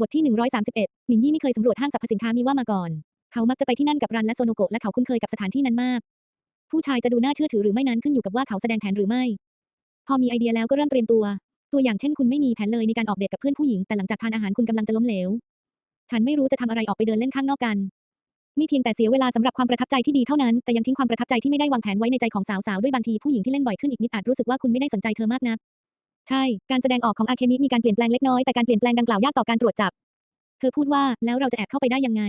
บทที่ 131 หลินยี่ไม่เคยสำรวจห้างสรรพสินค้ามีว่ามาก่อน เขามักจะไปที่นั่นกับรันและโซโนโกะและเขาคุ้นเคยกับสถานที่นั้นมาก ผู้ชายจะดูน่าเชื่อถือหรือไม่นั้นขึ้นอยู่กับว่าเขาแสดงแผนหรือไม่ พอมีไอเดียแล้วก็เริ่มเตรียมตัว ตัวอย่างเช่นคุณไม่มีแผนเลยในการออกเดทกับเพื่อนผู้หญิงแต่หลังจากทานอาหารคุณกำลังจะล้มเหลว ฉันไม่รู้จะทำอะไรออกไปเดินเล่นข้างนอกกันม่เพียงแต่เสียเวลาสำหรับความประทับใจที่ดีเท่านั้น แต่ยังทิ้งความประทับใจที่ไม่ได้วางแผนไว้ในใจของสาวๆ ด้วยบางทีผู้หญิงที่เล่นบ่อยขึ้นอีกนิดอาจรู้สึกว่าคุณไม่ได้สนใจเธอมากนัก ใช่ การแสดงออกของอาเคมิมีการเปลี่ยนแปลงเล็กน้อยแต่การเปลี่ยนแปลงดังกล่าวยากต่อการตรวจจับ เธอพูดว่าแล้วเราจะแอบเข้าไปได้ยังไง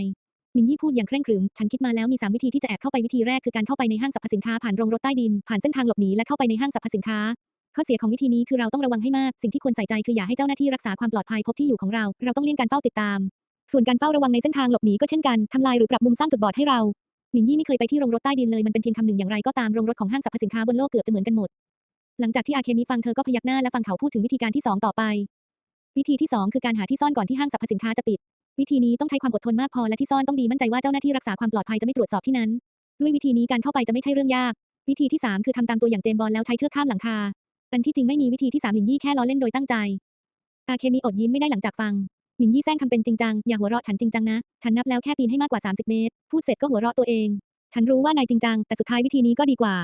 ลินยี่พูดอย่างเคร่งครึม ฉันคิดมาแล้วมี 3 วิธีที่จะแอบเข้าไปวิธีแรกคือการเข้าไปในห้างสรรพสินค้าผ่านโรงรถใต้ดิน ผ่านเส้นทางหลบหนีและเข้าไปในห้างสรรพสินค้า ข้อเสียของวิธีนี้คือเราต้องระวังให้มาก สิ่งที่ควรใส่ใจคืออย่าให้เจ้าหน้าที่รักษาความปลอดภัยพบที่อยู่ของเรา เราต้องเลี่ยงการเฝ้าติดตาม ส่วนการเฝ้าระวังในเส้นทางหลบหนีก็เช่นกันทำลายหรือปรับมุมสร้างจุดบอดให้เราหลินยี่ไม่เคยไปที่โรงรถใต้ดินเลยมันเป็นเพียงคำหนึ่งอย่างไรก็ตามโรงรถของห้างสรรพสินค้าบนโลกเกือบจะเหมือนกันหมด หลังจากที่อาเคมิฟังเธอก็พยักหน้าและฟังเขาพูดถึงวิธีการที่สองต่อไป วิธีที่สองคือการหาที่ซ่อนก่อนที่ห้างสรรพสินค้าจะปิด วิธีนี้ต้องใช้ความอดทนมากพอและที่ซ่อนต้องดีมั่นใจว่าเจ้าหน้าที่รักษาความปลอดภัยจะไม่ตรวจสอบที่นั้น ด้วยวิธีนี้การเข้าไปจะไม่ใช่เรื่องยาก วิธีที่สามคือทำตามตัวอย่างเจมบอลแล้วใช้เชือกข้ามหลังคาอันที่จริงไม่มีวิธีที่สามหลินยี่แค่ล้อเล่นโดยตั้งใจ อาเคมิอดยิ้มไม่ได้หลังจากฟังหลินยี่แซงทำเป็นจริงจังอย่าหัวเราะฉันจริงจังนะ ฉันนับแล้วแค่ปีนให้มากกว่า 30 เมตร พูดเสร็จก็หัวเราะตัวเอง ฉันรู้ว่านายจริงจัง แต่สุดท้ายวิธีนี้ก็ดีกว่า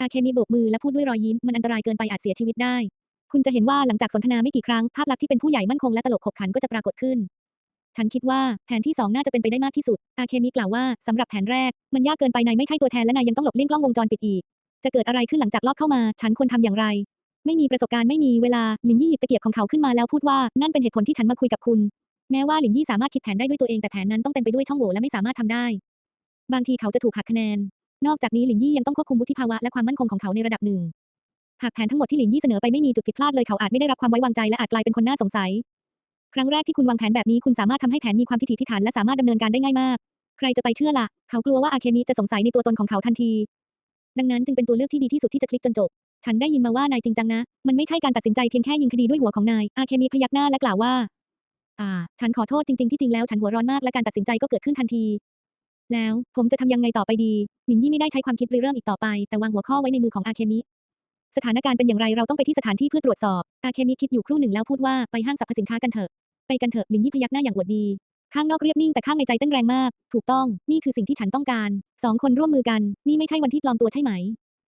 อาเคมิโบกมือและพูดด้วยรอยยิ้มมันอันตรายเกินไปอาจเสียชีวิตได้ คุณจะเห็นว่าหลังจากสนทนาไม่กี่ครั้งภาพลักษณ์ที่เป็นผู้ใหญ่มั่นคงและตลกขบขันก็จะปรากฏขึ้น ฉันคิดว่าแผนที่สองน่าจะเป็นไปได้มากที่สุด อาเคมิกล่าวว่าสำหรับแผนแรก มันยากเกินไปนายไม่ใช่ตัวแทนและนายยังต้องหลบเลี่ยงกล้องวงจรปิดอีก จะเกิดอะไรขึ้นหลังจากลอบเข้ามา ฉันควรทำอย่างไร ไม่มีประสบการณ์ไม่มีเวลาหลินยี่หยิบตะเกียบของเขาขึ้นมาแล้วพูดว่านั่นเป็นเหตุผลที่ฉันมาคุยกับคุณ แม้ว่าหลินยี่สามารถคิดแผนได้ด้วยตัวเองแต่แผนนั้นต้องเต็มไปด้วยช่องโหว่และไม่สามารถทำได้ บางทีเขาจะถูกหักคะแนน นอกจากนี้หลินยี่ยังต้องควบคุมวุฒิภาวะและความมั่นคงของเขาในระดับหนึ่ง หากแผนทั้งหมดที่หลินยี่เสนอไปไม่มีจุดผิดพลาดเลยเขาอาจไม่ได้รับความไว้วางใจและอาจกลายเป็นคนน่าสงสัย ครั้งแรกที่คุณวางแผนแบบนี้คุณสามารถทำให้แผนมีความพิถีพิถันและสามารถดำเนินการได้ง่ายมาก ใครจะไปเชื่อละ่ะ เขากลัวว่าอาเคมิจะสงสัยในตัวตนของเขาทันที ดังนั้นจึงเป็นตัวเลือกที่ดีที่สุดที่จะคลิกจนจบ ฉันได้ยินมาว่านายจริงจังนะ มันไม่ใช่การตัดสินใจเพียงแค่ยิงคดีด้วยหัวของนาย อาเคมิพยักหน้าและกล่าวว่า อ่า ฉันขอโทษจริงๆที่จริงแล้วฉันหัวร้อนมากและการตัดสินใจก็เกิดขึ้นทันที แล้ว ผมจะทำยังไงต่อไปดีหลินยี่ไม่ได้ใช้ความคิดริเริ่มอีกต่อไป แต่วางหัวข้อไว้ในมือของอาเคมิ สถานการณ์เป็นอย่างไรเราต้องไปที่สถานที่เพื่อตรวจสอบ อาเคมิคิดอยู่ครู่หนึ่งแล้วพูดว่าไปห้างสรรพสินค้ากันเถอะ ไปกันเถอะหลินยี่พยักหน้าอย่างอวดดี ข้างนอกเรียบนิ่งแต่ข้างในใจเต้นแรงมาก ถูกต้อง นี่คือสิ่งที่ฉันต้องการ สองคนร่วมมือกัน นี่ไม่ใช่วันที่ปลอมตัวใช่ไหม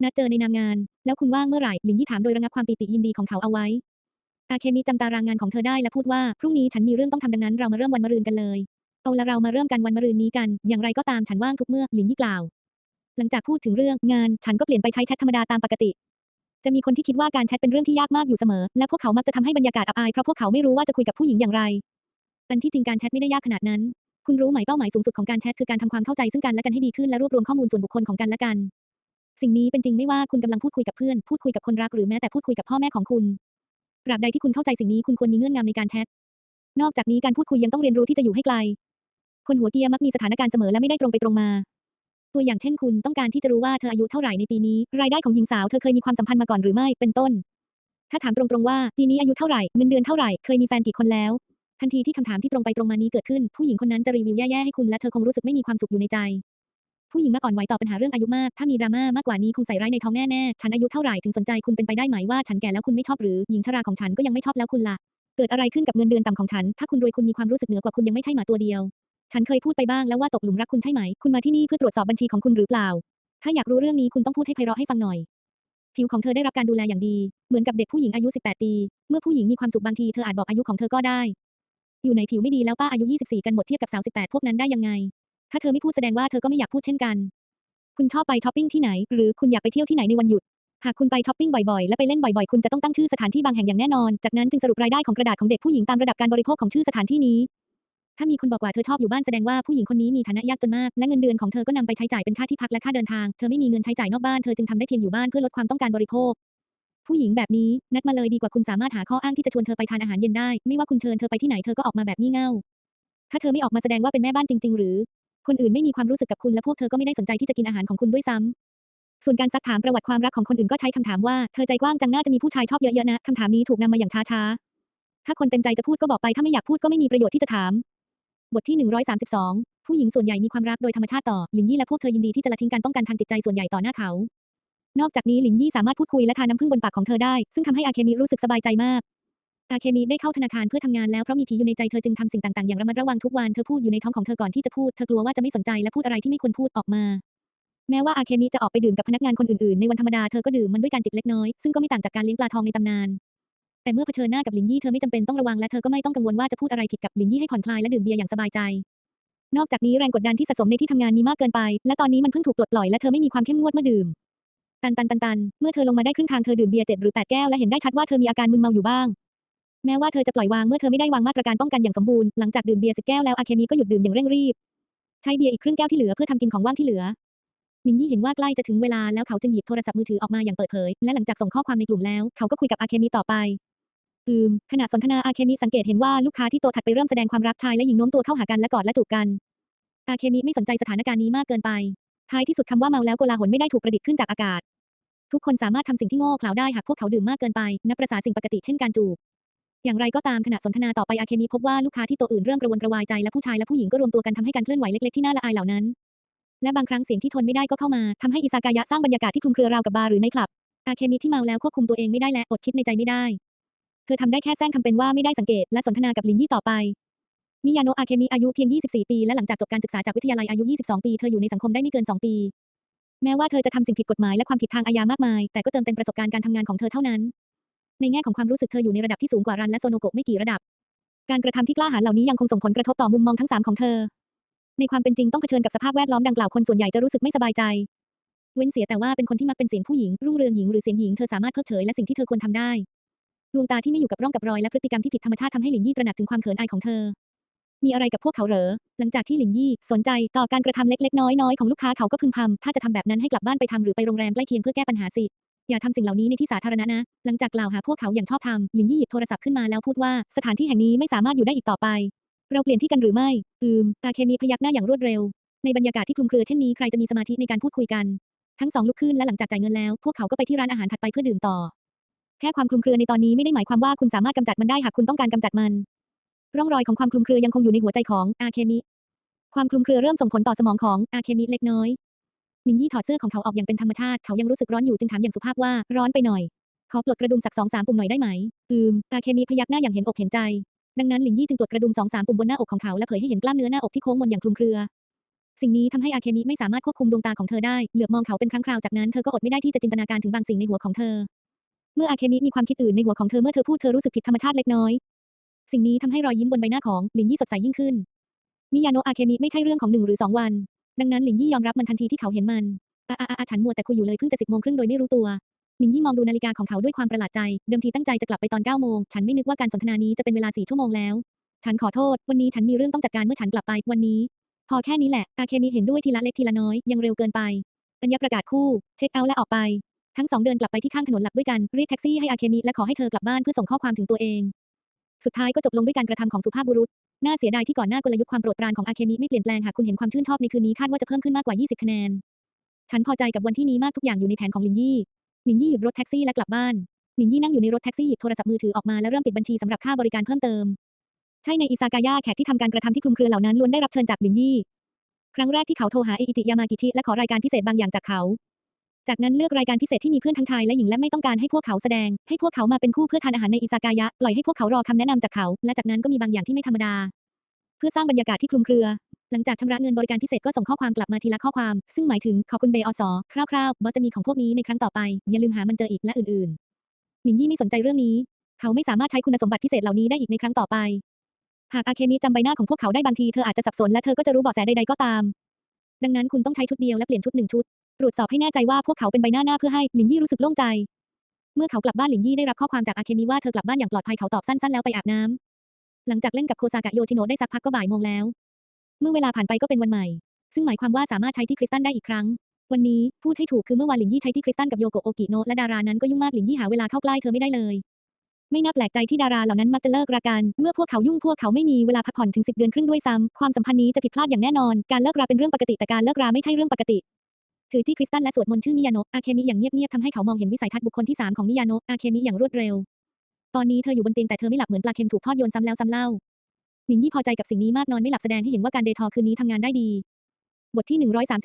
นัดเจอในนามงาน แล้วคุณว่างเมื่อไหร่หลินยี่ถามโดยระงับความปีติยินดีของเขาเอาไว้ อาเคมิจำตารางงานของเธอได้และพูดว่าพรุ่งนี้ฉันมีเรื่องต้องทำดังนั้นเรามาเริ่มวันมะรืนกันเลย เอาละเรามาเริ่มกันวันมะรืนนี้กัน อย่างไรก็ตามฉันว่างทุกเมื่อ หลินยี่กล่าว หลังจากพูดถึงเรื่องงาน ฉันก็เปลี่ยนไปใช้แชทธรรมดาตามปกติ จะมีคนที่คิดว่าการแชทเป็นเรื่องที่ยากมากอยู่เสมอ และพวกเขามักจะทำให้บรรยากาศอับอายเพราะพวกเขาไม่รู้ว่าจะคุยกับผู้หญิงอย่างไร อันที่จริงการแชทไม่ได้ยากขนาดนั้น คุณรู้ไหมเป้าหมายสูงสุดของการแชทคือการทำความเข้าใจซึ่งกันและกันให้ดีขึ้นและรวบรวมข้อมูลส่วนบุคคลของกันและกัน สิ่งนี้เป็นจริงไม่ว่าคุณกำลังพูดคุยกับเพื่อน พูดคุยกับคนรักหรือแม้แต่พูดคุยกับพ่อแม่ของคุณตราบใดที่คุณเข้าใจสิ่งนี้คุณควรมีเงื่อนงำในการแชทนอกจากนี้การพูดคุยยังต้องเรียนรู้ที่จะอยู่ให้ไกล คนหัวเกียร์มักมีสถานการณ์เสมอและไม่ได้ตรงไปตรงมา ตัวอย่างเช่นคุณต้องการที่จะรู้ว่าเธออายุเท่าไหร่ในปีนี้ รายได้ของหญิงสาวเธอเคยมีความสัมพันธ์มาก่อนหรือไม่เป็นต้น ถ้าถามตรงๆว่าปีนี้อายุเท่าไหร่เงินเดือนเท่าไหร่เคยมีแฟนกี่คนแล้ว ทันทีที่คำถามที่ตรงไปตรงมานี้เกิดขึ้น ผู้หญิงคนนั้นจะรีวิวแย่ๆให้คุณและเธอคงรู้สึกไม่มีความสุขอยู่ในใจผู้หญิงมักอ่อนไหวต่อปัญหาเรื่องอายุมาก ถ้ามีดราม่ามากกว่านี้คงใส่ร้ายในท้องแน่ๆ ฉันอายุเท่าไหร่ถึงสนใจคุณเป็นไปได้ไหมว่าฉันแก่แล้วคุณไม่ชอบหรือหญิงชราของฉันก็ยังไม่ชอบแล้วคุณล่ะ เกิดอะไรขึ้นกับเงินเดือนต่ำของฉัน ถ้าคุณรวยคุณมีความรู้สึกเหนือกว่าคุณยังไม่ใช่หมาตัวเดียว ฉันเคยพูดไปบ้างแล้วว่าตกหลุมรักคุณใช่ไหม คุณมาที่นี่เพื่อตรวจสอบบัญชีของคุณหรือเปล่า ถ้าอยากรู้เรื่องนี้คุณต้องพูดให้ไพเราะให้ฟังหน่อย ผิวของเธอได้รับการดูแลอย่างดี เหมือนกับเด็กผู้หญิงอายุ 18 ปี เมื่อผู้หญิงมีความสุขบางทีเธออาจบอกอายุของเธอก็ได้ อยู่ในผิวไม่ดีแล้วป้าอายุ 24 กันหมดเทียบกับสาว18 พวกนั้นได้ยังไง ถ้าเธอไม่พูดแสดงว่าเธอก็ไม่อยากพูดเช่นกัน คุณชอบไปช้อปปิ้งที่ไหน หรือคุณอยากไปเที่ยวที่ไหนในวันหยุด หากคุณไปช้อปปิ้งบ่อยๆ และไปเล่นบ่อยๆ คุณจะต้องตั้งชื่อสถานที่บางแห่งอย่างแน่นอน จากนั้นจึงสรุปรายได้ของกระดาษของเด็กผู้หญิงตามระดับการบริโภคของชื่อสถานที่นี้ ถ้ามีคนบอกว่าเธอชอบอยู่บ้านแสดงว่าผู้หญิงคนนี้มีฐานะยากจนมาก และเงินเดือนของเธอก็นำไปใช้จ่ายเป็นค่าที่พักและค่าเดินทาง เธอไม่มีเงินใช้จ่ายนอกบ้าน เธอจึงทำได้เพียงอยู่บ้านเพื่อลดความต้องการบริโภค ผู้หญิงแบบนี้นัดมาเลยดีกว่าคุณสามารถหาข้ออ้างที่จะชวนเธอไปทานอาหารเย็นได้ ไม่ว่าคุณเชิญเธอไปที่ไหนเธอก็ออกมาแบบงี่เง่า ถ้าเธอไม่ออกมาแสดงว่าเป็นแม่บ้านจริง ๆ หรือ คนอื่นไม่มีความรู้สึกกับคุณและพวกเธอก็ไม่ได้สนใจที่จะกินอาหารของคุณด้วยซ้ำส่วนการซักถามประวัติความรักของคนอื่นก็ใช้คำถามว่าเธอใจกว้างจังน่าจะมีผู้ชายชอบเยอะๆนะคำถามนี้ถูกนำมาอย่างช้าๆ ถ้าคนเต็มใจจะพูดก็บอกไปถ้าไม่อยากพูดก็ไม่มีประโยชน์ที่จะถาม บทที่ 132 ผู้หญิงส่วนใหญ่มีความรักโดยธรรมชาติต่อหลินยี่และพวกเธอยินดีที่จะละทิ้งการป้องกันทางจิตใจส่วนใหญ่ต่อหน้าเขา นอกจากนี้หลินยี่สามารถพูดคุยและทาน้ำผึ้งบนปากของเธอได้ ซึ่งทำให้อาเคมิรู้สึกสบายใจมาก อาเคมิได้เข้าธนาคารเพื่อทำงานแล้วเพราะมีผีอยู่ในใจเธอจึงทำสิ่งต่างๆอย่างระมัดระวังทุกวันเธอพูดอยู่ในท้องของเธอก่อนที่จะพูดเธอกลัวว่าจะไม่สนใจและพูดอะไรที่ไม่ควรพูดออกมาแม้ว่าอาเคมิจะออกไปดื่มกับพนักงานคนอื่นๆ ในวันธรรมดาเธอก็ดื่มมันด้วยการจิบเล็กน้อย ซึ่งก็ไม่ต่างจากการเลี้ยงปลาทองในตำนาน แต่เมื่อเผชิญหน้ากับหลินยี่เธอไม่จำเป็นต้องระวังและเธอก็ไม่ต้องกังวลว่าจะพูดอะไรผิดกับหลินยี่ให้ผ่อนคลายและดื่มเบียร์อย่างสบายใจ นอกจากนี้แรงกดดันที่สะสมในที่ทำงานมีมากเกินไป และตอนนี้มันเพิ่งถูกปลดปล่อยและเธอไม่มีความเข้มงวดเมื่อดื่มตันตันตันตันเมื่อเธอลงมาได้ครึ่งทางเธอดื่มเบียร์เจ็ดหรือแปดแก้วและเห็นได้ชัดว่าเธอมีอาการมึนเมาอยู่บ้าง แม้ว่าเธอจะปล่อยวางเมื่อเธอไม่ได้วางมาตรการป้องกันอย่างสมบูรณ์หลังจากดื่มเบียร์สิบแก้วแล้วอาเคมีก็หยุดดื่มอย่างเร่งรีบ ใช้เบียร์อีกครึ่งแก้วที่เหลือเพื่อทำกินของว่างที่เหลือลินยี่เห็นว่าใกล้จะถึงเวลาแล้วเขาจึงหยิบโทรศัพท์มือถือออกมาอย่างเปิดเผย และหลังจากส่งข้อความในกลุ่มแล้ว เขาก็คุยกับอาเคมีต่อไป อืม ขณะสนทนาอาเคมิสังเกตเห็นว่าลูกค้าที่โตถัดไปเริ่มแสดงความรักชายและหญิงโน้มตัวเข้าหากันและกอดและจูบกัน อาเคมิไม่สนใจสถานการณ์นี้มากเกินไป ท้ายที่สุดคำว่าเมาแล้วโกลาหลไม่ได้ถูกประดิษฐ์ขึ้นจากอากาศ ทุกคนสามารถทำสิ่งที่โง่เขลาได้หากพวกเขาดื่มมากเกินไป นับประสาสิ่งปกติเช่นการจูบ อย่างไรก็ตามขณะสนทนาต่อไปอาเคมิพบว่าลูกค้าที่โตอื่นเริ่มกระวนกระวายใจและผู้ชายและผู้หญิงก็รวมตัวกันทำให้การเคลื่อนไหวเล็กๆที่น่าละอายเหล่านั้น และบางครั้งเสียงที่ทนไม่ได้ก็เข้ามาทำให้อิซากายะสร้างบรรยากาศที่คลุมเครือราวกับบาร์หรือในคลับอาเคมิที่เมาแล้วควบคุมตัวเองไม่ได้และอดคิดในใจไม่ได้ เธอทำได้แค่แซงทำเป็นว่าไม่ได้สังเกต และสนทนากับลินยี่ต่อไป มิยาโนะอาเคมิอายุเพียง 24 ปี และหลังจากจบการศึกษาจากวิทยาลัยอายุ 22 ปี เธออยู่ในสังคมได้ไม่เกิน 2 ปี แม้ว่าเธอจะทำสิ่งผิดกฎหมายและความผิดทางอาญามากมาย แต่ก็เติมเต็มประสบการณ์การทำงานของเธอเท่านั้น ในแง่ของความรู้สึกเธออยู่ในระดับที่สูงกว่ารันและโซโนโกะไม่กี่ระดับ การกระทำที่กล้าหาญเหล่านี้ยังคงส่งผลกระทบต่อมุมมองทั้งสามของเธอ ในความเป็นจริงต้องเผชิญกับสภาพแวดล้อมดังกล่าวคนส่วนใหญ่จะรู้สึกไม่สบายใจเว้นเสียแต่ว่าเป็นคนที่มักเป็นเสียงผู้หญิงรุ่งเรืองหญิงหรือเสียงหญิงเธอสามารถเพิกเฉยและสิ่งที่เธอควรทำได้ ดวงตาที่ไม่อยู่กับร่องกับรอยและพฤติกรรมที่ผิดธรรมชาติทำให้หลินยี่ตระหนักถึงความเขินอายของเธอ มีอะไรกับพวกเขาเหรอ หลังจากที่หลินยี่สนใจต่อการกระทำเล็กๆ น้อยๆ ของลูกค้าเขาก็พึมพำถ้าจะทำแบบนั้นให้กลับบ้านไปทำหรือไปโรงแรมใกล้เคียงเพื่อแก้ปัญหาสิ อย่าทำสิ่งเหล่านี้ในที่สาธารณะนะ หลังจากกล่าวหาพวกเขาอย่างชอบธรรม หลินยี่หยิบโทรศัพท์ขึ้นมาแล้วพูดว่าสถานที่แห่งนี้ไม่สามารถอยู่ได้อีกต่อไป เราเปลี่ยนที่กันหรือไม่ อืมอาเคมีพยักหน้าอย่างรวดเร็ว ในบรรยากาศที่คลุมเครือเช่นนี้ใครจะมีสมาธิในการพูดคุยกัน ทั้งสองลุกขึ้นและหลังจากจ่ายเงินแล้ว พวกเขาก็ไปที่ร้านอาหารถัดไปเพื่อดื่มต่อ แค่ความคลุมเครือในตอนนี้ไม่ได้หมายความว่าคุณสามารถกำจัดมันได้หากคุณต้องการกำจัดมัน ร่องรอยของความคลุมเครือยังคงอยู่ในหัวใจของอาเคมิ ความคลุมเครือเริ่มส่งผลต่อสมองของอาเคมิเล็กน้อยลินยี่ถอดเสื้อของเขาออกอย่างเป็นธรรมชาติ เขายังรู้สึกร้อนอยู่จึงถามอย่างสุภาพว่าร้อนไปหน่อย ขอปลดกระดุมสักสองสามปุ่มหน่อยได้ไหม อืม อาเคมิพยักหน้าอย่างเห็นอกเห็นใจ ดังนั้นหลินยี่จึงปลดกระดุมสองสามปุ่มบนหน้าอกของเขาและเผยให้เห็นกล้ามเนื้อหน้าอกที่โค้งมนอย่างคลุมเครือสิ่งนี้ทำให้อาเคมิไม่สามารถควบคุมดวงตาของเธอได้ เหลือบมองเขาเป็นครั้งคราวจากนั้นเธอก็อดไม่ได้ที่จะจินตนาการถึงบางสิ่งในหัวของเธอ เมื่ออาเคมิมีความคิดอื่นในหัวของเธอเมื่อเธอพูดเธอรู้สึกผิดธรรมชาติเล็กน้อย สิ่งนี้ทำให้รอยยิ้มบนใบหน้าของหลินยี่สดใสยิ่งขึ้น มิยาโนะอาเคมิไม่ใช่เรื่องของหนึ่งหรือสองวัน ดังนั้นหลินยี่ยอมรับมันทันทีที่เขาเห็นมันอาอาอาฉันมัวแต่คุยอยู่เลยเพิ่งจะสิบโมงครึ่งโดยไม่รู้ตัวหลินยี่มองดูนาฬิกาของเขาด้วยความประหลาดใจ เดิมทีตั้งใจจะกลับไปตอนเก้าโมงฉันไม่นึกว่าการสนทนานี้จะเป็นเวลาสี่ชั่วโมงแล้ว ฉันขอโทษ วันนี้ฉันมีเรื่องต้องจัดการเมื่อฉันกลับไปวันนี้ พอแค่นี้แหละอาเคมิเห็นด้วยทีละเล็กทีละน้อยยังเร็วเกินไปปัญญาประกาศคู่ เช็คเอาท์และออกไป ทั้งสองเดินกลับไปที่ข้างถนนหลักด้วยกันเรียกแท็กซี่ให้อาเคมิและขอให้เธอกลับบ้านเพื่อส่งข้อความถึงตัวเอง สุดท้ายก็จบลงด้วยการกระทำของสุภาพบุรุษน่าเสียดายที่ก่อนหน้ากลยุทธ์ความโปรดปรานของอาเคมิไม่เปลี่ยนแปลงหากคุณเห็นความชื่นชอบในคืนนี้คาดว่าจะเพิ่มขึ้นมากกว่า 20 คะแนน ฉันพอใจกับวันที่นี้มากทุกอย่างอยู่ในแผนของลินยี่ลินยี่หยุดรถแท็กซี่และกลับบ้านลินยี่นั่งอยู่ในรถแท็กซี่หยิบโทรศัพท์มือถือออกมาและเริ่มปิดบัญชีสำหรับค่าบริการเพิ่มเติม ใช่ในอิซากายะแขกที่ทำการกระทำที่คลุมเครือเหล่านั้นล้วนได้รับเชิญจากลินยี่ ครั้งแรกที่เขาโทรหาเออิจิยามากิชิและขอรายการพิเศษบางอย่างจากเขา จากนั้นเลือกรายการพิเศษที่มีเพื่อนทั้งชายและหญิงและไม่ต้องการให้พวกเขาแสดง ให้พวกเขามาเป็นคู่เพื่อทานอาหารในอิซากายะ ปล่อยให้พวกเขารอคำแนะนำจากเขา และจากนั้นก็มีบางอย่างที่ไม่ธรรมดา เพื่อสร้างบรรยากาศที่คลุมเครือ หลังจากชำระเงินบริการพิเศษก็ส่งข้อความกลับมาทีละข้อความ ซึ่งหมายถึงขอบคุณเบอสคร่าวๆบอสจะมีของพวกนี้ในครั้งต่อไป อย่าลืมหามันเจออีกและอื่นๆหลินยี่ไม่สนใจเรื่องนี้ เขาไม่สามารถใช้คุณสมบัติพิเศษเหล่านี้ได้อีกในครั้งต่อไป หากอาเคมิจำใบหน้าของพวกเขาได้บางทีเธออาจจะสับสนและเธอก็จะรู้เบาะแสใดๆก็ตามดังนั้นคุณต้องใช้ชุดเดียวและเปลี่ยนชุดหนึ่งชุด ตรวจสอบให้แน่ใจว่าพวกเขาเป็นใบหน้าหน้าเพื่อให้หลินยี่รู้สึกโล่งใจ เมื่อเขากลับบ้านหลินยี่ได้รับข้อความจากอาเคมิว่าเธอกลับบ้านอย่างปลอดภัยเขาตอบสั้นๆแล้วไปอาบน้ำหลังจากเล่นกับโคซากะโยชิโนะได้สักพักก็บ่ายโมงแล้ว เมื่อเวลาผ่านไปก็เป็นวันใหม่ ซึ่งหมายความว่าสามารถใช้ที่คริสตัลได้อีกครั้ง วันนี้พูดให้ถูกคือเมื่อวานหลินยี่ใช้ที่คริสตัลกับโยโกโอกิโนะและดารานั้นก็ยุ่งมากหลินยี่หาเวลาเข้าใกล้เธอไม่ได้เลยไม่น่าแปลกใจที่ดาราเหล่านั้นมักจะเลิกรากัน เมื่อพวกเขายุ่งพวกเขาไม่มีเวลาพักผ่อนถึง 10 เดือนครึ่งด้วยซ้ำ ความสัมพันธ์นี้จะผิดพลาดอย่างแน่นอน การเลิกราเป็นเรื่องปกติแต่การเลิกราไม่ใช่เรื่องปกติ ถือจี้คริสตัลและสวดมนต์ชื่อมิยาโนะอาเคมิอย่างเงียบๆทำให้เขามองเห็นวิสัยทัศน์บุคคลที่สามของมิยาโนะอาเคมิอย่างรวดเร็ว ตอนนี้เธออยู่บนเตียงแต่เธอไม่หลับเหมือนปลาเค็มถูกทอดโยนซ้ำแล้วซ้ำเล่าหลินยี่พอใจกับสิ่งนี้มากนอนไม่หลับแสดงให้เห็นว่าการเดทอคืนนี้ทำงานได้ดี บทที่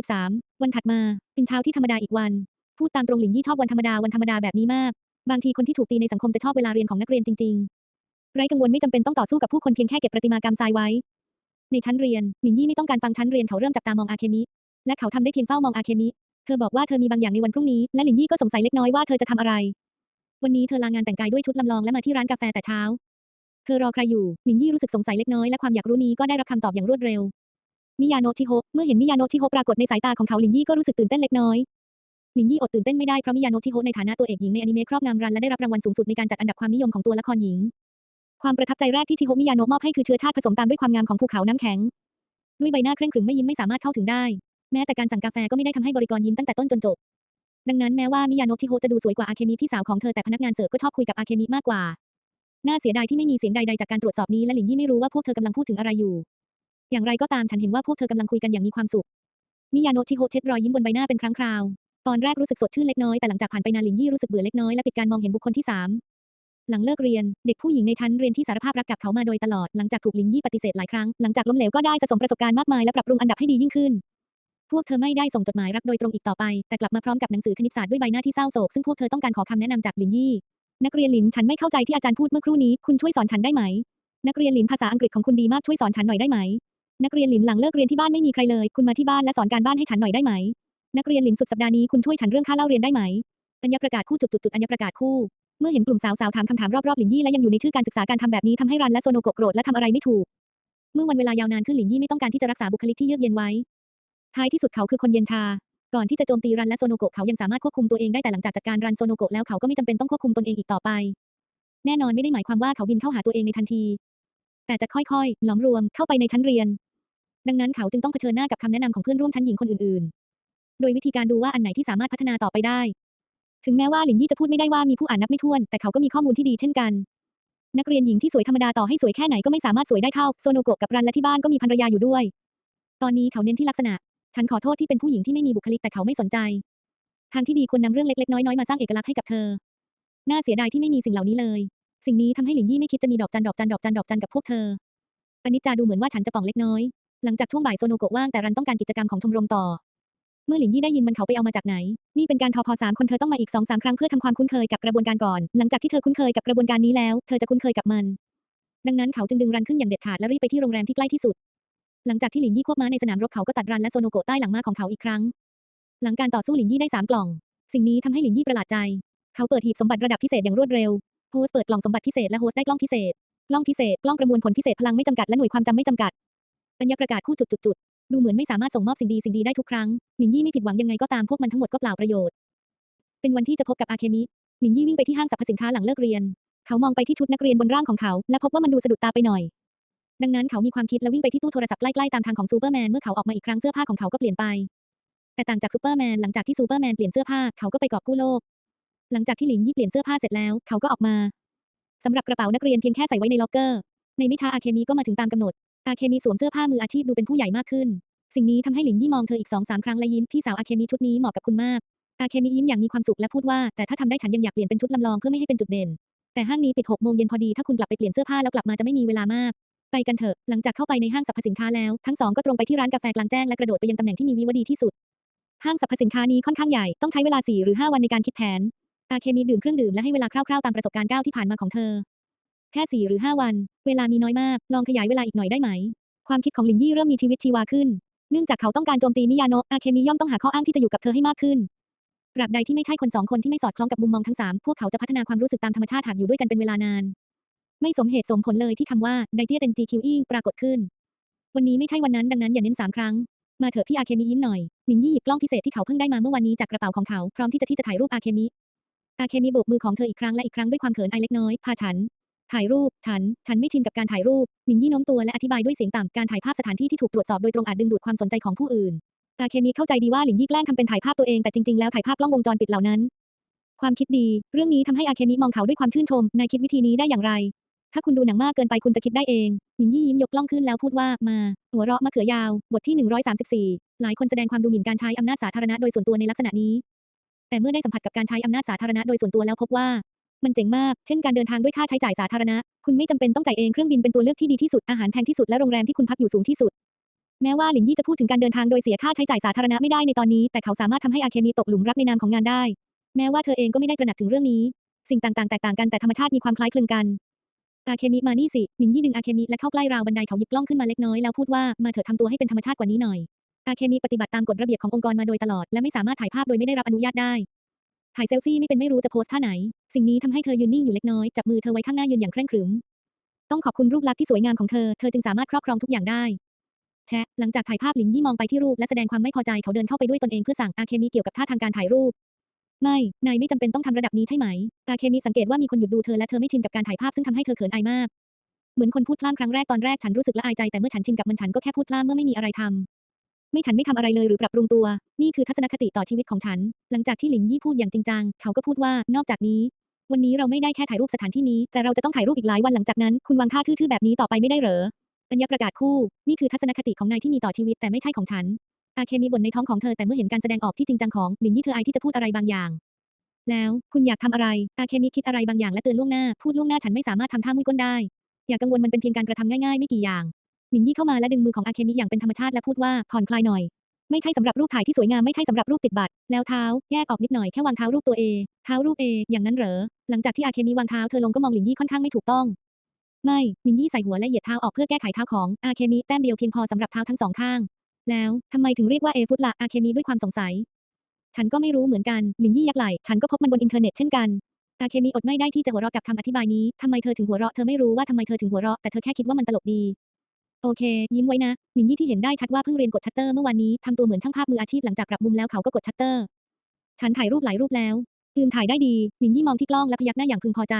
133 วันถัดมา เป็นเช้าที่ธรรมดาอีกวัน พูดตามตรงหลินยี่ชอบวันธรรมดาวันธรรมดาแบบนี้มาก บางทีคนที่ถูกตีในสังคมจะชอบเวลาเรียนของนักเรียนจริงๆ ไร้กังวลไม่จำเป็นต้องต่อสู้กับผู้คนเพียงแค่เก็บประติมากรรมทรายไว้ ในชั้นเรียนหลินยี่ไม่ต้องการฟังชั้นเรียนเขาเริ่มจับตามองอาเคมิ และเขาทำได้เพียงเฝ้ามองอาเคมิ เธอบอกว่าเธอมีบางอย่างในวันพรุ่งนี้ และหลินยี่ก็สงสัยเล็กน้อยว่าเธอจะทำอะไร วันนี้เธอลางานแต่งกายด้วยชุดลำลองและมาที่ร้านกาแฟแต่เช้า เธอรอใครอยู่ หลินยี่รู้สึกสงสัยเล็กน้อยและความอยากรู้นี้ก็ได้รับคำตอบอย่างรวดเร็ว มิยาโนะชิโฮเมื่อเห็นมิยาโนะชิโฮปรากฏในสายตาของเขาหลินยี่ก็รู้สึกตื่นเต้นเล็กน้อยหลินยี่อดตื่นเต้นไม่ได้เพราะมิยาโนะชิโฮในฐานะตัวเอกหญิงในอนิเมะครอบงำรันและได้รับรางวัลสูงสุดในการจัดอันดับความนิยมของตัวละครหญิง ความประทับใจแรกที่ชิโฮมิยาโนะมอบให้คือเชื้อชาติผสมตามด้วยความงามของภูเขาน้ำแข็งด้วยใบหน้าเคร่งขรึมไม่ยิ้มไม่สามารถเข้าถึงได้ แม้แต่การสั่งกาแฟก็ไม่ได้ทำให้บริกรยิ้มตั้งแต่ต้นจนจบ ดังนั้นแม้ว่ามิยาโนะชิโฮจะดูสวยกว่าอาเคมิพี่สาวของเธอแต่พนักงานเสิร์ฟก็ชอบคุยกับอาเคมิมากกว่า น่าเสียดายที่ไม่มีเสียงใดๆจากการตรวจสอบนี้และหลินยี่ไม่รู้ว่าพวกเธอกำลังพูดถึงอะไรอยู่ อย่างไรก็ตามฉันเห็นว่าพวกเธอกำลังคุยกันอย่างมีความสุข มิยาโนะชิโฮเช็ดรอยยิ้มบนใบหน้าเป็นครั้งคราว ตอนแรกรู้สึกสดชื่นเล็กน้อยแต่หลังจากผ่านไปนานหลินยี่รู้สึกเบื่อเล็กน้อยและปิดการมองเห็นบุคคลที่สามหลังเลิกเรียน เด็กผู้หญิงในชั้นเรียนที่สารภาพรักกับเขามาโดยตลอด หลังจากถูกลินยี่ปฏิเสธหลายครั้ง หลังจากล้มเหลวก็ได้สะสมประสบการณ์มากมายและปรับปรุงอันดับให้ดียิ่งขึ้น พวกเธอไม่ได้ส่งจดหมายรักโดยตรงอีกต่อไป แต่กลับมาพร้อมกับหนังสือคณิตศาสตร์ด้วยใบหน้าที่เศร้าโศก ซึ่งพวกเธอต้องการขอคำแนะนำจากหลินยี่ นักเรียนหลินฉันไม่เข้าใจที่อาจารย์พูดเมื่อครู่นี้ คุณช่วยสอนฉันได้ไหม นักเรียนหลินภาษาอังกฤษของคุณดีมากช่วยสอนฉันหน่อยได้ไหม นักเรียนหลินหลังเลิกเรียนที่บ้านไม่มีใครเลย คุณมาที่บ้านและสอนการบ้านให้ฉันหน่อยได้ไหม นักเรียนหลินสุดสัปดาห์นี้คุณช่วยฉันเรื่องค่าเล่าเรียนได้ไหม อัญญประกาศคู่จุดจุดจุดอัญญประกาศคู่ เมื่อเห็นกลุ่มสาวๆถามคำถามรอบๆหลินยี่และยังอยู่ในชื่อการศึกษาการทำแบบนี้ทำให้รันและโซโนโกโกรธและทำอะไรไม่ถูกเมื่อวันเวลายาวนานขึ้นหลินยี่ไม่ต้องการที่จะรักษาบุคลิกที่เยือกเย็นไว้ ท้ายที่สุดเขาคือคนเย็นชา ก่อนที่จะโจมตีรันและโซโนโกะเขายังสามารถควบคุมตัวเองได้แต่หลังจากจัดการรันโซโนโกะแล้วเขาก็ไม่จำเป็นต้องควบคุมตนเองอีกต่อไป แน่นอนไม่ได้หมายความว่าเขาบินเข้าหาตัวเองในทันที แต่จะค่อยๆ หลอมรวมเข้าไปในชั้นเรียน ดังนั้นเขาจึงต้องเผชิญหน้ากับคำแนะนำของเพื่อนร่วมชั้นหญิงคนอื่นๆ โดยวิธีการดูว่าอันไหนที่สามารถพัฒนาต่อไปได้ ถึงแม้ว่าหลินยี่จะพูดไม่ได้ว่ามีผู้อ่านนับไม่ถ้วน แต่เขาก็มีข้อมูลที่ดีเช่นกันนักเรียนหญิงที่สวยธรรมดาต่อให้สวยแค่ไหนก็ไม่สามารถสวยได้เท่าโซโนโกะกับรันและที่บ้านก็มีภรรยาอยู่ด้วย ตอนนี้เขาเน้นที่ลักษณะ ฉันขอโทษที่เป็นผู้หญิงที่ไม่มีบุคลิกแต่เขาไม่สนใจ ทางที่ดีควรนำเรื่องเล็กๆน้อยๆมาสร้างเอกลักษณ์ให้กับเธอ น่าเสียดายที่ไม่มีสิ่งเหล่านี้เลย สิ่งนี้ทำให้หลินยี่ไม่คิดจะมีดอกจันดอกจันดอกจันดอกจันกับพวกเธออนิจจาดูเหมือนว่าฉันจะป่องเล็กน้อย หลังจากช่วงบ่ายโซโนโกะว่างแต่รันต้องการกิจกรรมของชมรมต่อ เมื่อหลินยี่ได้ยินมันเขาไปเอามาจากไหน นี่เป็นการทอพอสามคนเธอต้องมาอีกสองสามครั้งเพื่อทำความคุ้นเคยกับกระบวนการก่อน หลังจากที่เธอคุ้นเคยกับกระบวนการนี้แล้ว เธอจะคุ้นเคยกับมัน ดังนั้นเขาจึงดึงรันขึ้นอย่างเด็ดขาดและรีบไปที่โรงแรมที่ใกล้ที่สุด หลังจากที่หลินยี่ควบม้าในสนามรบเขาก็ตัดรันและโซโนโกะใต้หลังม้าของเขาอีกครั้ง หลังการต่อสู้หลินยี่ได้สามกล่อง สิ่งนี้ทำให้หลินยี่ประหลาดใจ เขาเปิดหีบสมบัติระดับพิเศษอย่างรวดเร็ว โฮสเปิดกล่องสมบัติพิเศษและโฮสได้กล้องพิเศษ กล้องพิเศษ กล้องประมวลผลพิเศษพลังไม่จำกัดและหน่วยความจำไม่จำกัดอัญญประกาศคู่จุดจุดจุดดูเหมือนไม่สามารถส่งมอบสิ่งดีสิ่งดีได้ทุกครั้ง หลินยี่ไม่ผิดหวังยังไงก็ตามพวกมันทั้งหมดก็เปล่าประโยชน์ เป็นวันที่จะพบกับอาเคมิหลินยี่วิ่งไปที่ห้างสรรพสินค้าหลังเลิกเรียน เขามองไปที่ชุดนักเรียนบนร่างของเขา และพบว่ามันดูสะดุดตาไปหน่อย ดังนั้นเขามีความคิดและวิ่งไปที่ตู้โทรศัพท์ใกล้ๆตามทางของซูเปอร์แมนเมื่อเขาออกมาอีกครั้งเสื้อผ้าของเขาก็เปลี่ยนไป แต่ต่างจากซูเปอร์แมนหลังจากที่ซูเปอร์แมนเปลี่ยนเสื้อผ้าเขาก็ไปกอบกู้โลก หลังจากที่หลินยี่เปลี่ยนเสื้อผ้าเสร็จแล้ว เขาก็ออกมาสำหรับกระเป๋านักเรียนเพียงแค่ใส่ไว้ในล็อกเกอร์ ในไม่ช้าอาเคมีก็มาถึงตามกำหนด อาเคมีสวมเสื้อผ้ามืออาชีพดูเป็นผู้ใหญ่มากขึ้น สิ่งนี้ทำให้หลินยี่มองเธออีกสองสามครั้งและยิ้มพี่สาวอาเคมีชุดนี้เหมาะกับคุณมาก อาเคมียิ้มอย่างมีความสุขและพูดว่าแต่ถ้าทำได้ฉันยังอยากเปลี่ยนเป็นชุดลำลองเพื่อไม่ให้เป็นจุดเด่น แต่ห้างนี้ปิดหกโมงเย็นพอดีถ้าคุณกลับไปเปลี่ยนเสื้อผ้าแล้วกลับมาจะไม่มีเวลามาก ไปกันเถอะ หลังจากเข้าไปในห้างสรรพสินค้าแล้ว ทั้งสองก็ตรงไปที่ร้านกาแฟกลางแจ้งและกระโดดไปยังตำแหน่งที่มีวิวดีที่สุด ห้างสรรพสินค้านี้ค่อนข้างใหญ่ ต้องใช้เวลา 4 หรือ 5 วันในการคิดแผน อาเคมีดื่มเครื่องดื่มและให้เวลาคร่าวๆตามประสบการณ์ก้าวที่ผ่านมาของเธอ แค่ 4 หรือ 5 วัน เวลามีน้อยมาก ลองขยายเวลาอีกหน่อยได้ไหม ความคิดของลินยี่เริ่มมีชีวิตชีวาขึ้น เนื่องจากเขาต้องการโจมตีมิยาโนะอาเคมีย่อมต้องหาข้ออ้างที่จะอยู่กับเธอให้มากขึ้นตราบใดที่ไม่ใช่คนสองคนที่ไม่สอดคล้องกับมุมมองทั้งสามพวกเขาจะพัฒนาความรู้สึกตามธรรมชาติหากอยู่ด้วยกันเป็นเวลานาน ไม่สมเหตุสมผลเลยที่คำว่าไดเจียเตนจีคิวอิงปรากฏขึ้น วันนี้ไม่ใช่วันนั้นดังนั้นอย่าเน้นสามครั้ง มาเถอะพี่อาเคมิยิ้มหน่อยลินยี่หยิบกล้องพิเศษที่เขาเพิ่งได้มาเมื่อวันนี้จากกระเป๋าของเขาพร้อมที่จะที่จะถ่ายรูปอาเคมิ อาเคมิโบกมือของเธออีกครั้งและอีกครั้งด้วยความเขินอายเล็กน้อยพาฉัน ถ่ายรูป ฉัน ฉันไม่ชินกับการถ่ายรูปลินยี่โน้มตัวและอธิบายด้วยเสียงต่ำการถ่ายภาพสถานที่ที่ถูกตรวจสอบโดยตรงอาจดึงดูดความสนใจของผู้อื่น อาเคมิเข้าใจดีว่าหลินยี่แกล้งทำเป็นถ่ายภาพตัวเองแต่จริงๆแล้วถ่ายภาพกล้องวงจรปิดเหล่านั้นความคิดดี เรื่องนี้ทำให้อาเคมิมองเขาด้วยความชื่นชม นายคิดวิธีนี้ได้อย่างไร ถ้าคุณดูหนังมากเกินไปคุณจะคิดได้เองหลินยี่ยิ้มยกล้องขึ้นแล้วพูดว่ามา หัวเราะมะเขือยาว บทที่ 134 หลายคนแสดงความดูหมิ่นการใช้อำนาจสาธารณะโดยส่วนตัวในลักษณะนี้ แต่เมื่อได้สัมผัสกับการใช้อำนาจสาธารณะโดยส่วนตัวแล้วพบว่า มันเจ๋งมาก เช่นการเดินทางด้วยค่าใช้จ่ายสาธารณะ คุณไม่จำเป็นต้องจ่ายเองเครื่องบินเป็นตัวเลือกที่ดีที่สุดอาหารแพงที่สุดและโรงแรมที่คุณพักอยู่สูงที่สุดแม้ว่าหลินยี่จะพูดถึงการเดินทางโดยเสียค่าใช้จ่ายสาธารณะไม่ได้ในตอนนี้ แต่เขาสามารถทำให้อาเคมีตกหลุมรักในนามของงานได้ แม้ว่าเธอเองก็ไม่ได้ตระหนักถึงเรื่องนี้ สิ่งต่างๆ แตกต่างกันแต่ธรรมชาติมีความคล้ายคลึงกัน อาเคมิมานี่สิหลินยี่ดึงอาเคมิและเข้าใกล้ราวบันไดเขาหยิบกล้องขึ้นมาเล็กน้อยแล้วพูดว่ามาเถอะทำตัวให้เป็นธรรมชาติกว่านี้หน่อยอาเคมิปฏิบัติตามกฎระเบียบขององค์กรมาโดยตลอด และไม่สามารถถ่ายภาพโดยไม่ได้รับอนุญาตได้ ถ่ายเซลฟี่ไม่เป็นไม่รู้จะโพสท่าไหน สิ่งนี้ทำให้เธอยืนนิ่งอยู่เล็กน้อย จับมือเธอไว้ข้างหน้ายืนอย่างเคร่งขรึม ต้องขอบคุณรูปลักษณ์ที่สวยงามของเธอ เธอจึงสามารถครอบครองทุกอย่างได้ แชะ หลังจากถ่ายภาพหลินยี่มองไปที่รูปและแสดงความไม่พอใจเขาเดินเข้าไปด้วยตนเองเพื่อสั่งอาเคมิเกี่ยวกับท่าทางการถ่ายรูป ไม่ นายไม่จำเป็นต้องทำระดับนี้ใช่ไหม อาเคมิสังเกตว่ามีคนหยุดดูเธอและเธอไม่ชินกับการถ่ายภาพซึ่งทำให้เธอเขินอายมาก เหมือนคนพูดพล่ำครั้งแรกตอนแรกฉันรู้สึกละอายใจแต่เมื่อฉันชินกับมันฉันก็แค่พูดพล่ำเมื่อไม่มีอะไรทำ ไม่ฉันไม่ทำอะไรเลยหรือปรับปรุงตัว นี่คือทัศนคติต่อชีวิตของฉัน หลังจากที่หลินยี่พูดอย่างจริงจัง เขาก็พูดว่านอกจากนี้ วันนี้เราไม่ได้แค่ถ่ายรูปสถานที่นี้ แต่เราจะต้องถ่ายรูปอีกหลายวันหลังจากนั้น คุณวางท่าทื่อๆแบบนี้ต่อไปไม่ได้เหรออัญญประกาศคู่ นี่คือทัศนคติของนายที่มีต่อชีวิตแต่ไม่ใช่ของฉัน อาเคมีบ่นในท้องของเธอแต่เมื่อเห็นการแสดงออกที่จริงจังของหลินยี่เธออายที่จะพูดอะไรบางอย่าง แล้วคุณอยากทำอะไร อาเคมีคิดอะไรบางอย่างและเตือนล่วงหน้า พูดล่วงหน้าฉันไม่สามารถทำท่ามุ้ยก้นได้ อย่ากังวลมันเป็นเพียงการกระทำง่ายๆไม่กี่อย่าง หลินยี่เข้ามาและดึงมือของอาเคมิอย่างเป็นธรรมชาติและพูดว่าผ่อนคลายหน่อย ไม่ใช่สำหรับรูปถ่ายที่สวยงามไม่ใช่สำหรับรูปติดบัตร แล้วเท้าแยกออกนิดหน่อยแค่วางเท้ารูปตัวเอ เท้ารูปเอ อย่างนั้นเหรอ หลังจากที่อาเคมิวางเท้าเธอลงก็มองหลินยี่ค่อนข้างไม่ถูกต้องไม่หลินยี่ใส่หัวและเหยียดเท้าออกเพื่อแก้ไขเท้าของอาเคมิแต้มเดียวเพียงพอสำหรับเท้าทั้งสองข้าง แล้วทำไมถึงเรียกว่าเอฟุตละอาเคมิด้วยความสงสัย ฉันก็ไม่รู้เหมือนกันหลินยี่ยักไหลฉันก็พบมันบนอินเทอร์เน็ตเช่นกันอาเคมิอดไม่ได้ที่จะหัวเราะกับคำอธิบายนี้ทำไมเธอถึงหัวเราะเธอไม่รู้ว่าทำไมเธอถึงหัวเราะแต่เธอแค่คิดว่ามันตลกดีโอเค ยิ้มไว้นะหลินยี่ที่เห็นได้ชัดว่าเพิ่งเรียนกดชัตเตอร์เมื่อวานนี้ทำตัวเหมือนช่างภาพมืออาชีพหลังจากปรับมุมแล้วเขาก็กดชัตเตอร์ ฉันถ่ายรูปหลายรูปแล้วอืมถ่ายได้ดีหลินยี่มองที่กล้องและพยักหน้าอย่างพึงพอใจ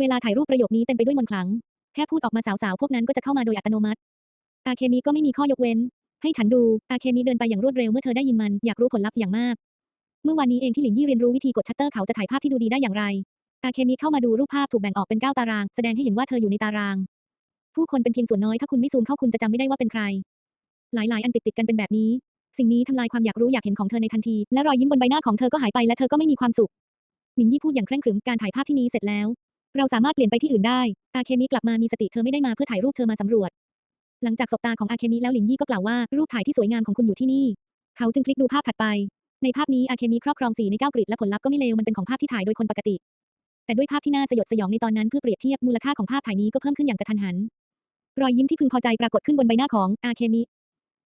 เวลาถ่ายรูปประโยคนี้เต็มไปด้วยมนต์ขลัง แค่พูดออกมาสาวๆพวกนั้นก็จะเข้ามาโดยอัตโนมัติอาเคมิก็ไม่มีข้อยกเว้น ให้ฉันดู อาเคมิเดินไปอย่างรวดเร็วเมื่อเธอได้ยินมัน อยากรู้ผลลัพธ์อย่างมาก เมื่อวานนี้เองที่หลินยี่เรียนรู้วิธีกดชัตเตอร์เขาจะถ่ายภาพที่ดูดีได้อย่างไร อาเคมิเข้ามาดูรูปภาพถูกแบ่งออกเป็น 9 ตาราง แสดงให้เห็นว่าเธออยู่ในตาราง ผู้คนเป็นเพียงส่วนน้อยถ้าคุณไม่ซูมเข้าคุณจะจำไม่ได้ว่าเป็นใคร หลายๆ อันติดติดกันเป็นแบบนี้ สิ่งนี้ทำลายความอยากรู้อยากเห็นของเธอในทันที และรอยยิ้มบนใบหน้าของเธอก็หายไปและเธอก็ไม่มีความสุขหลินยี่พูดอย่างเคร่งขรึมการถ่ายภาพที่นี้เสร็จแล้ว เราสามารถเปลี่ยนไปที่อื่นได้ อาเคมิกลับมามีสติเธอไม่ได้มาเพื่อถ่ายรูปเธอมาสำรวจ หลังจากสบตาของอาเคมิแล้วหลินยี่ก็กล่าวว่ารูปถ่ายที่สวยงามของคุณอยู่ที่นี่ เขาจึงคลิกดูภาพถัดไป ในภาพนี้อาเคมิครอบครองสีในเก้ากริดและผลลัพธ์ก็ไม่เลวมันเป็นของภาพที่ถ่ายโดยคนปกติ แต่ด้วยภาพที่น่าสยดสยองในตอนนั้นเพื่อเปรียบเทียบมูลค่าของภาพถ่ายนี้ก็เพิ่มขึ้นอย่างกระทันหัน รอยยิ้มที่พึงพอใจปรากฏขึ้นบนใบหน้าของอาเคมิ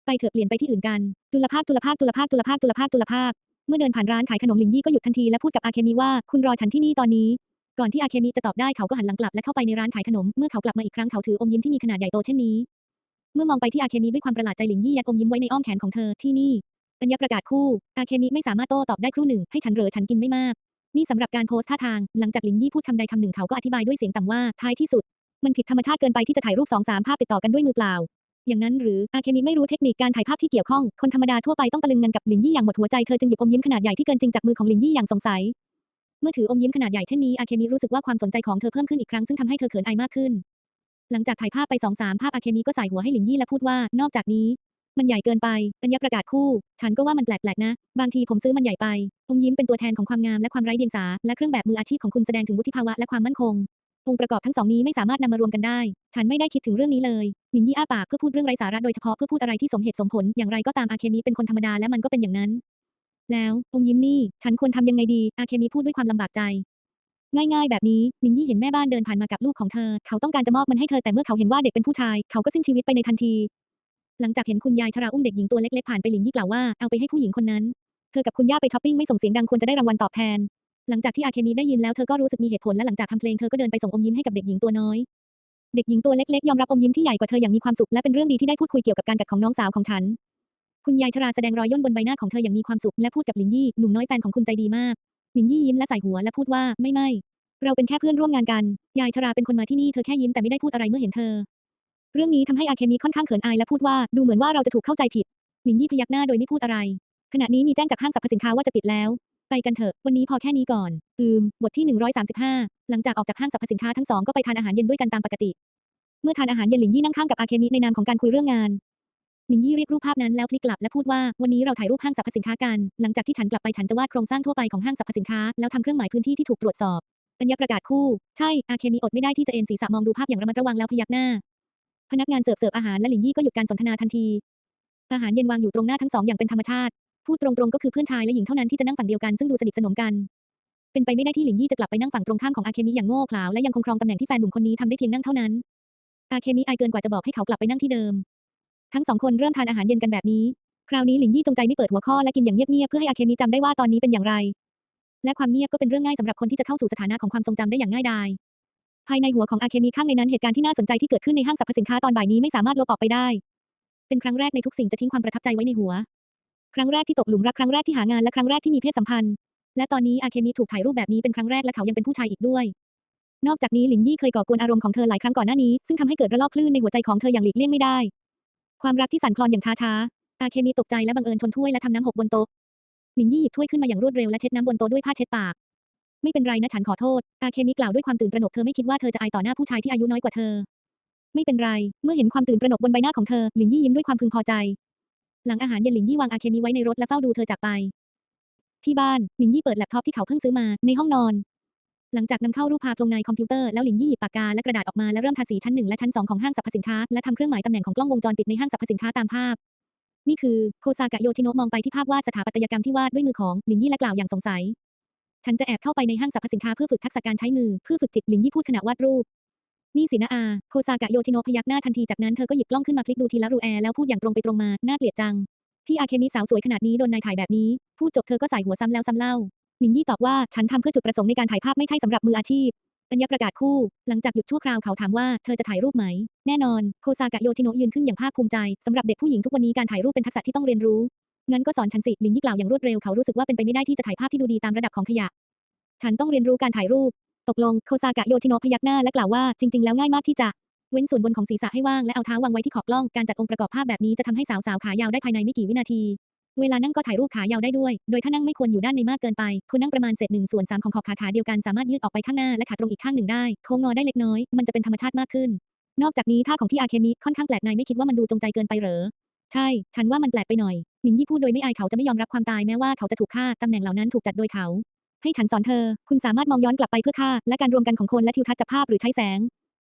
ไปเถอะเปลี่ยนไปที่อื่นกันตุลภาคตุลภาคตุลภาคตุลภาคตุลภาคตุลภาคเมื่อเดินผ่านร้านขายขนมลินยี่ก็หยุดทันทีและพูดกับอาเคมิว่าคุณรอฉันที่นี่ตอนนี้ก่อนที่อาเคมิจะตอบได้เขาก็หันหลังกลับและเข้าไปในร้านขายขนม เมื่อเขากลับมาอีกครั้งเขาถืออมยิ้มที่มีขนาดใหญ่โตเช่นนี้ เมื่อมองไปที่อาเคมิด้วยความประหลาดใจหลินยี่ยัดอมยิ้มไว้ในอ้อมแขนของเธอที่นี่อัญญประกาศคู่ อาเคมิไม่สามารถโต้ตอบได้ครู่หนึ่ง ให้ฉันเหรอฉันกินไม่มาก นี่สำหรับการโพสท่าทาง หลังจากหลินยี่พูดคำใดคำหนึ่งเขาก็อธิบายด้วยเสียงต่ำว่า ท้ายที่สุด มันผิดธรรมชาติเกินไปที่จะถ่ายรูปสองสามภาพติดต่อกันด้วยมือเปล่า อย่างนั้นหรือ อาเคมิไม่รู้เทคนิคการถ่ายภาพที่เกี่ยวข้อง คนธรรมดาทั่วไปต้องตะลึงงันกับหลินยี่อย่างหมดหัวใจ เธอจึงหยิบอมยิ้มขนาดใหญ่ที่เกินจริงจากมือของหลินยี่อย่างสงสัย เมื่อถืออมยิ้มขนาดใหญ่เช่นนี้ อาเคมิรู้สึกว่าความสนใจของเธอเพิ่มขึ้นอีกครั้งซึ่งทำให้เธอเขินอายมากขึ้น หลังจากถ่ายภาพไปสองสามภาพอาเคมิก็ใส่หัวให้หลินยี่และพูดว่า นอกจากนี้ มันใหญ่เกินไปอัญญประกาศคู่ ฉันก็ว่ามันแปลกๆนะ บางทีผมซื้อมันใหญ่ไปอมยิ้มเป็นตัวแทนของความงามและความไร้เดียงสา และเครื่องแบบมืออาชีพของคุณแสดงถึงวุฒิภาวะและความมั่นคงองค์ประกอบทั้งสองนี้ไม่สามารถนำมารวมกันได้ ฉันไม่ได้คิดถึงเรื่องนี้เลย หลินยี่อ้าปากเพื่อพูดเรื่องไร้สาระโดยเฉพาะเพื่อพูดอะไรที่สมเหตุสมผล อย่างไรก็ตามอาเคมิเป็นคนธรรมดาและมันก็เป็นอย่างนั้น แล้วอมยิ้มนี่ ฉันควรทำยังไงดี อาเคมิพูดด้วยความลำบากใจ ง่ายๆ แบบนี้หลินยี่เห็นแม่บ้านเดินผ่านมากับลูกของเธอ เขาต้องการจะมอบมันให้เธอแต่เมื่อเขาเห็นว่าเด็กเป็นผู้ชาย เขาก็สิ้นชีวิตไปในทันที หลังจากเห็นคุณยายชราอุ้มเด็กหญิงตัวเล็กๆผ่านไปหลินยี่กล่าวว่าเอาไปให้ผู้หญิงคนนั้น เธอกับคุณย่าไปช้อปปิ้งไม่ส่งเสียงดังควรจะได้รางวัลตอบแทน หลังจากที่อาเคมิได้ยินแล้วเธอก็รู้สึกมีเหตุผลและหลังจากทำเพลงเธอก็เดินไปส่งอมยิ้มให้กับเด็กหญิงตัวน้อย เด็กหญิงตัวเล็กๆยอมรับอมยิ้มที่ใหญ่กว่าเธออย่างมีความสุขและเป็นเรื่องดีที่ได้พูดคุยเกี่ยวกับการกัดของน้องสาวของฉัน คุณยายชราแสดงรอยย่นบนใบหน้าของเธออย่างมีความสุขและพูดกับหลินยี่หนุ่มน้อยแฟนของคุณใจดีมาก หลินยี่ยิ้มและใส่หัวและพูดว่าไม่ไม่เราเป็นแค่เพื่อนร่วมงานกัน ยายชราเป็นคนมาที่นี่เธอแค่ยิ้มแต่ไม่ได้พูดอะไรเมื่อเห็นเธอ เรื่องนี้ทำให้อาเคมิค่อนข้างเขินอายและพูดว่าดูเหมือนว่าเราจะถูกเข้าใจผิด หลินยี่พยักหน้าโดยไม่พูดอะไร ขณะนี้มีแจ้งจากห้างสรรพสินค้าว่าจะปิดแล้ว ไปกันเถอะ วันนี้พอแค่นี้ก่อน อืม บทที่ 135 หลังจากออกจากห้างสรรพสินค้าทั้งสองก็ไปทานอาหารเย็นด้วยกันตามปกติ เมื่อทานอาหารเย็นหลินยี่นั่งข้างกับอาเคมิในนามของการคุยเรื่องงาน หลินยี่เรียกรูปภาพนั้นแล้วพลิกกลับและพูดว่า วันนี้เราถ่ายรูปห้างสรรพสินค้ากัน หลังจากที่ฉันกลับไปฉันจะวาดโครงสร้างทั่วไปของห้างสรรพสินค้า แล้วทำเครื่องหมายพื้นที่ที่ถูกตรวจสอบ อัญญประกาศคู่ ใช่ อาเคมิอดไม่ได้ที่จะเอ็นศีรษะมองดูภาพอย่างระมัดระวังแล้วพยักหน้า พนักงานเสิร์ฟเสิร์ฟอาหารและหลินยี่ก็หยุดการสนทนาทันที อาหารเย็นวางอยู่ตรงหน้าทั้งสองอย่างเป็นธรรมชาติ พูดตรงๆก็คือเพื่อนชายและหญิงเท่านั้นที่จะนั่งฝั่งเดียวกันซึ่งดูสนิทสนมกัน เป็นไปไม่ได้ที่หลินยี่จะกลับไปนั่งฝั่งตรงข้ามของอาเคมิอย่างโง่เขลาและยังคงครองตำแหน่งที่แฟนหนุ่มคนนี้ทำได้เพียงนั่งเท่านั้นอาเคมิอายเกินกว่าจะบอกให้เขากลับไปนั่งที่เดิม ทั้งสองคนเริ่มทานอาหารเย็นกันแบบนี้ คราวนี้หลินยี่จงใจไม่เปิดหัวข้อและกินอย่างเงียบๆเพื่อให้อาเคมิจำได้ว่าตอนนี้เป็นอย่างไร และความเงียบก็เป็นเรื่องง่ายสำหรับคนที่จะเข้าสู่สถานะของความทรงจำได้อย่างง่ายดายภายในหัวของอาเคมิข้างในนั้นเหตุการณ์ที่น่าสนใจที่เกิดขึ้นในห้างสรรพสินค้าตอนบ่ายนี้ไม่สามารถลบออกไปได้ เป็นครั้งแรกในทุกสิ่งจะทิ้งความประทับใจไว้ในหัว ครั้งแรกที่ตกหลุมรักครั้งแรกที่หางานและครั้งแรกที่มีเพศสัมพันธ์ และตอนนี้อาเคมิถูกถ่ายรูปแบบนี้เป็นครั้งแรกและเขายังเป็นผู้ชายอีกด้วย นอกจากนี้หลินยี่เคยก่อกวนอารมณ์ของเธอหลายครั้งก่อนหน้านี้ ซึ่งทำให้เกิดระลอกคลื่นในหัวใจของเธออย่างหลีกเลี่ยงไม่ได้ ความรักที่สั่นคลอนอย่างช้าๆ อาเคมิตกใจและบังเอิญชนถ้วยและทำน้ำหกบนโต๊ะ หลินยี่หยิบถ้วยขึ้นมาอย่างรวดเร็วและเช็ดน้ำบนโต๊ะด้วยผ้าเช็ดปาก ไม่เป็นไรนะฉันขอโทษ อาเคมิกล่าวด้วยความตื่นตระหนกเธอไม่คิดว่าเธอจะอายต่อหน้าผู้ชายที่อายุน้อยกว่าเธอ ไม่เป็นไร เมื่อเห็นความตื่นตระหนกบนใบหน้าของเธอ หลินยี่ยิ้มด้วยความพึงพอใจ หลังอาหารเย็นหลินยี่วางอาเคมิไว้ในรถและเฝ้าดูเธอจากไป ที่บ้าน หลินยี่เปิดแล็ปท็อปที่เขาเพิ่งซื้อมาในห้องนอน หลังจากนำเข้ารูปภาพลงในคอมพิวเตอร์แล้วหลินยี่หยิบปากกาและกระดาษออกมาและเริ่มทาสีชั้นหนึ่งและชั้นสองของห้างสรรพสินค้าและทำเครื่องหมายตำแหน่งของกล้องวงจรปิดในห้างสรรพสินค้าตามภาพ นี่คือโคซากะโยชิโนะมองไปที่ภาพวาดสถาปัตยกรรมที่วาดด้วยมือของหลินยี่และกล่าวอย่างสงสัย ฉันจะแอบเข้าไปในห้างสรรพสินค้าเพื่อฝึกทักษะการใช้มือเพื่อฝึกจิตหลินยี่พูดขณะวาดรูปนี่สินะอา โคซากะโยชิโนะพยักหน้าทันทีจากนั้นเธอก็หยิบกล้องขึ้นมาพลิกดูทีละรูแอแล้วพูดอย่างตรงไปตรงมา น่าเกลียดจังที่อาเคมิสาวสวยขนาดนี้โดนนายถ่ายแบบนี้ พูดจบเธอก็ใส่หัวซ้ำแล้วซ้ำเล่า หลินยี่ตอบว่าฉันทำเพื่อจุดประสงค์ในการถ่ายภาพไม่ใช่สำหรับมืออาชีพปัญญาประกาศคู่ หลังจากหยุดชั่วคราวเขาถามว่าเธอจะถ่ายรูปไหม แน่นอน โคซากะโยชิโนะยืนขึ้นอย่างภาคภูมิใจสำหรับเด็กผู้หญิงทุกวันนี้การถ่ายรูปเป็นทักษะที่ต้องเรียนรู้ งั้นก็สอนฉันสิ ลินยี่กล่าวอย่างรวดเร็ว เขารู้สึกว่าเป็นไปไม่ได้ที่จะถ่ายภาพที่ดูดีตามระดับของขยะ ฉันต้องเรียนรู้การถ่ายรูป ตกลง โคซากะโยชิโนะพยักหน้าและกล่าวว่าจริง ๆ แล้วง่ายมากที่จะ เว้นส่วนบนของศีรษะให้ว่างและเอาเท้าวางไว้ที่ขอบกล้อง การจัดองค์ประกอบภาพแบบนี้จะทำให้สาวๆขายาวได้ภายในไม่กี่วินาที เวลานั่งก็ถ่ายรูปขายาวได้ด้วย โดยถ้านั่งไม่ควรอยู่ด้านในมากเกินไป คุณนั่งประมาณเศษหนึ่งส่วนสามของขอบขาขาเดียวกันสามารถยืดออกไปข้างหน้าและขาตรงอีกข้างหนึ่งได้ โค้งงอได้เล็กน้อย มันจะเป็นธรรมชาติมากขึ้น นอกจากนี้ท่าของพี่อาเคมิค่อนข้างแปลกนายไม่คิดว่ามันดูจงใจเกินไปเหรอ ใช่ ฉันว่ามันแปลกไปหน่อยหลินยี่พูดโดยไม่อายเขาจะไม่ยอมรับความตายแม้ว่าเขาจะถูกฆ่า ตำแหน่งเหล่านั้นถูกจัดโดยเขา ให้ฉันสอนเธอ คุณสามารถมองย้อนกลับไปเพื่อฆ่า และการรวมกันของคนและทิวทัศน์จากภาพหรือใช้แสง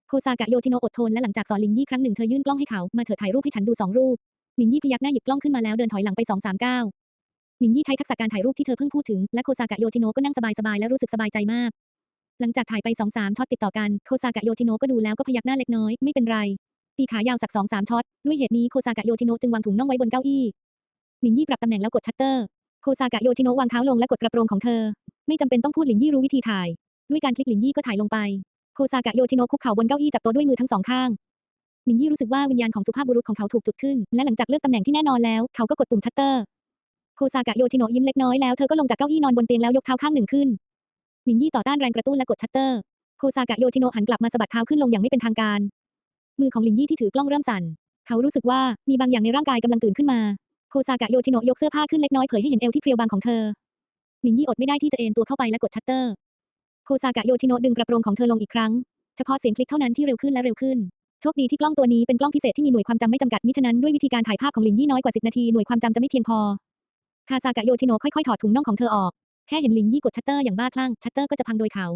โคซากะโยชิโนะอดทนและหลังจากสอนลินยี่ครั้งหนึ่งเธอยื่นกล้องให้เขา มาเถอถ่ายรูปให้ฉันดูสองรูป ลินยี่พยักหน้าหยิบกล้องขึ้นมาแล้วเดินถอยหลังไปสองสามก้าวลินยี่ใช้ทักษะการถ่ายรูปที่เธอเพิ่งพูดถึง และโคซากะโยชิโนะก็นั่งสบายๆและรู้สึกสบายใจมาก หลังจากถ่ายไปสองสามช็อตติดต่อกัน โคซากะโยชิโนะก็ดูแล้วก็พยักหน้าเล็กน้อย ไม่เป็นไร ตีขายาวสักสองสามช็อต ด้วยเหตุนี้โคซากะโยชิโนะจึงวางถุงน่องไว้บนเก้าอี้ลินยี่ปรับตำแหน่งแล้วกดชัตเตอร์ โคซากะโยชิโนะวางเท้าลงและกดกระโปรงของเธอ ไม่จำเป็นต้องพูดหลินยี่รู้วิธีถ่าย ด้วยการคลิกหลินยี่ก็ถ่ายลงไป โคซากะโยชิโนะคุกเข่าบนเก้าอี้จับต๊ะด้วยมือทั้งสองข้าง หลินยี่รู้สึกว่าวิญญาณของสุภาพบุรุษของเขาถูกจุดขึ้น และหลังจากเลือกตำแหน่งที่แน่นอนแล้ว เขาก็กดปุ่มชัตเตอร์ โคซากะโยชิโนะยิ้มเล็กน้อยแล้วเธอก็ลงจากเก้าอี้นอนบนเตียงแล้วยกเท้าข้างหนึ่งขึ้นหลินยี่ต่อต้านแรงกระตุ้นและกดชัตเตอร์ โคซากะโยชิโนะหันกลับมาสะบัดเท้าขึ้นลงอย่างไม่เป็นทางการ มือของลินยี่ที่ถือกล้องเริ่มสั่น เขารู้สึกว่ามีบางอย่างในร่างกายกำลังตื่นขึ้นมา โคซากะโยชิโนะยกเสื้อผ้าขึ้นเล็กน้อยเผยให้เห็นเอวที่เพรียวบางของเธอ ลินยี่อดไม่ได้ที่จะเอนตัวเข้าไปและกดชัตเตอร์ โคซากะโยชิโนะดึงกระโปรงของเธอลงอีกครั้ง เฉพาะเสียงคลิกเท่านั้นที่เร็วขึ้นและเร็วขึ้น โชคดีที่กล้องตัวนี้เป็นกล้องพิเศษที่มีหน่วยความจำไม่จำกัดมิฉะนั้นด้วยวิธีการถ่ายภาพของลินยี่น้อยกว่า10นาทีหน่วยความจำจะไม่เพียงพอคาซากะโยชิโนะค่อยๆถอดถุงน่องของเธอออกแค่เห็นลินยี่กดชัตเตอร์อย่างบ้าคลั่งชัตเตอร์ก็จะพังโดยเขา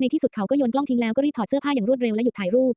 ในที่สุดเขาก็โยนกล้องทิ้งแล้วก็รีบถอดเสื้อผ้าอย่างรวดเร็วและหยุดถ่ายรูป